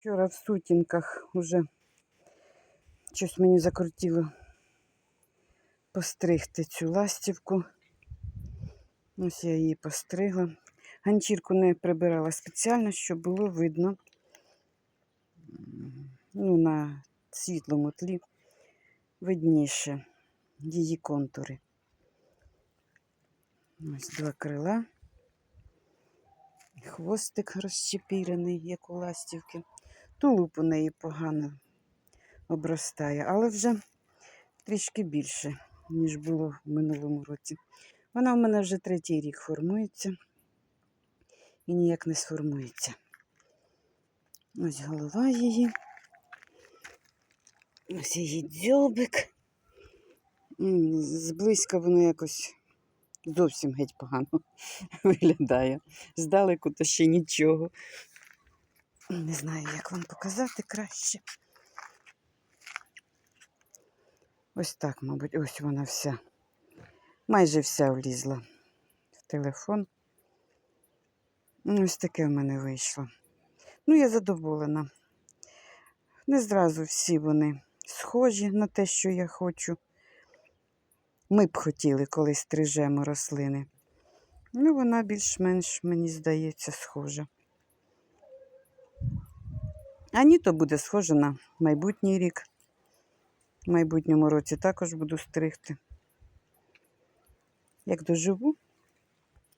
Вчора в сутінках уже щось мені закрутило постригти цю ластівку. Ось я її постригла. Ганчірку не прибирала спеціально, щоб було видно ну, на світлому тлі видніше її контури. Ось два крила. Хвостик розчепірений, як у ластівки. Тулуб у неї погано обростає, але вже трішки більше, ніж було в минулому році. Вона в мене вже третій рік формується і ніяк не сформується. Ось голова її. Ось її дзьобик. Зблизька воно якось зовсім геть погано виглядає. Здалеку то ще нічого. Не знаю, як вам показати краще. Ось так, мабуть, ось вона вся. Майже вся влізла в телефон. Ось таке в мене вийшло. Ну, я задоволена. Не зразу всі вони схожі на те, що я хочу. Ми б хотіли, коли стрижемо рослини. Ну, вона більш-менш, мені здається, схожа. А ні, то буде схоже на майбутній рік. В майбутньому році також буду стригти. Як доживу,